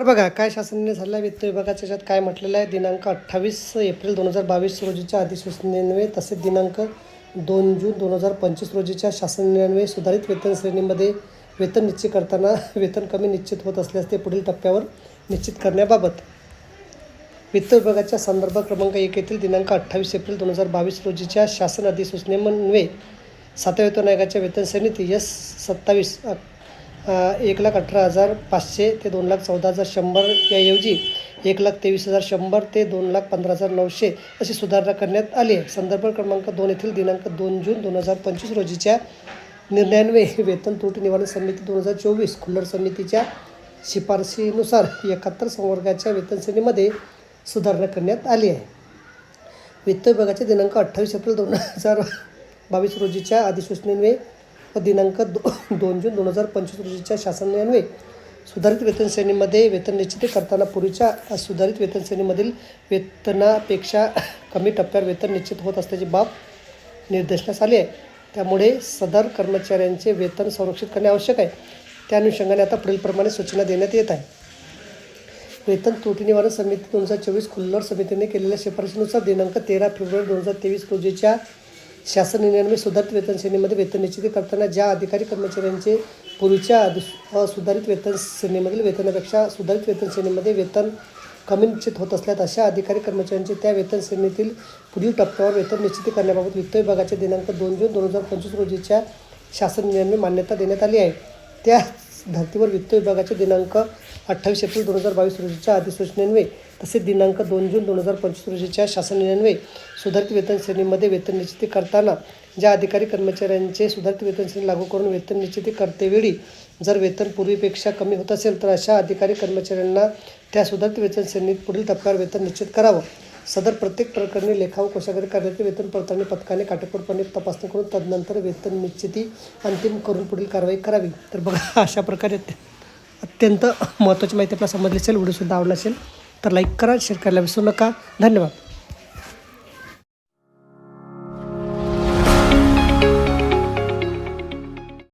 तर बघा काय शासनाने झाला वित्त विभागाच्या याच्यात काय म्हटलेलं आहे? दिनांक अठ्ठावीस एप्रिल दोन हजार बावीस रोजीच्या अधिसूचनेन्वये तसेच दिनांक दोन जून दोन हजार पंचवीस रोजीच्या शासन सुधारित वेतन श्रेणीमध्ये वेतन निश्चित करताना वेतन कमी निश्चित होत असल्यास ते पुढील टप्प्यावर निश्चित करण्याबाबत. वित्त विभागाच्या संदर्भ क्रमांक एक येथील दिनांक अठ्ठावीस एप्रिल दोन हजार बावीस रोजीच्या शासन अधिसूचनेमन्वये सातव्या वेतन आयोगाच्या वेतन श्रेणीत यस सत्तावीस एक लाख अठरा हजार पाचशे ते दोन लाख चौदा हजार शंभर याऐवजी एक लाख तेवीस हजार शंभर ते दोन लाख पंधरा हजार नऊशे अशी सुधारणा करण्यात आली आहे. संदर्भ क्रमांक दोन येथील दिनांक दोन जून दोन हजार पंचवीस रोजीच्या निर्णयान्वये वेतन त्रुटी निवारण समिती दोन हजार चोवीस खुल्लर समितीच्या शिफारशीनुसार एकाहत्तर संवर्गाच्या वेतन श्रेणीमध्ये सुधारणा करण्यात आली आहे. वित्त विभागाचे दिनांक अठ्ठावीस एप्रिल दोन हजार बावीस रोजीच्या अधिसूचनेन्वये व दिनांक दो दोन जून दोन हजार पंचवीस रोजीच्या शासनान्वये सुधारित वेतन श्रेणीमध्ये वेतन निश्चित करताना पूर्वीच्या सुधारित वेतन श्रेणीमधील वेतनापेक्षा कमी टप्प्यावर वेतन निश्चित होत असल्याची बाब निर्देशनास आली आहे. त्यामुळे सदर कर्मचाऱ्यांचे वेतन संरक्षित करणे आवश्यक आहे. त्या अनुषंगाने आता पुढीलप्रमाणे सूचना देण्यात येत आहे. वेतन त्रुटी निवारण समिती दोन हजार चोवीस खुल्लर समितीने केलेल्या शिफारशीनुसार दिनांक तेरा फेब्रुवारी दोन हजार तेवीस रोजीच्या शासन निर्णयान्वये सुधारित वेतन श्रेणीमध्ये वेतन निश्चित करताना ज्या अधिकारी कर्मचाऱ्यांचे पूर्वीच्या सुधारित वेतन श्रेणीमधील वेतनापेक्षा सुधारित वेतन श्रेणीमध्ये वेतन कमी निश्चित होत असल्यास अशा अधिकारी कर्मचाऱ्यांचे त्या वेतन श्रेणीतील पुढील टप्प्यावर वेतन निश्चित करण्याबाबत वित्त विभागाचे दिनांक दोन जून दोन हजार पंचवीस रोजीच्या शासन निर्णयाने मान्यता देण्यात आली आहे. त्या धर्तीवर वित्त विभागाचे दिनांक अठ्ठावीस एप्रिल दोन हजार बावीस रोजीच्या अधिसूचनेन्वये तसेच दिनांक दोन जून दोन हजार पंचवीस रोजीच्या शासन सुधारित वेतन श्रेणीमध्ये वेतन निश्चिती करताना ज्या अधिकारी कर्मचाऱ्यांचे सुधारित वेतन श्रेणी लागू करून वेतन निश्चिती करतेवेळी जर वेतन पूर्वीपेक्षा कमी होत असेल तर अशा अधिकारी कर्मचाऱ्यांना त्या सुधारित वेतन श्रेणीत पुढील टप्प्यावर वेतन निश्चित करावं. सदर प्रत्येक प्रकरणी लेखा व कोशागारी कार्यालयातील वेतन पडताळणी पथकाने काटेकोरपणे तपासणी करून तदनंतर वेतन निश्चिती अंतिम करून पुढील कारवाई करावी. तर बघा अशा प्रकारे अत्यंत महत्त्वाची माहिती आपल्याला समजली असेल व्हिडिओसुद्धा आवडला असेल. तर लाईक करा शेअर करायला विसरू नका. धन्यवाद.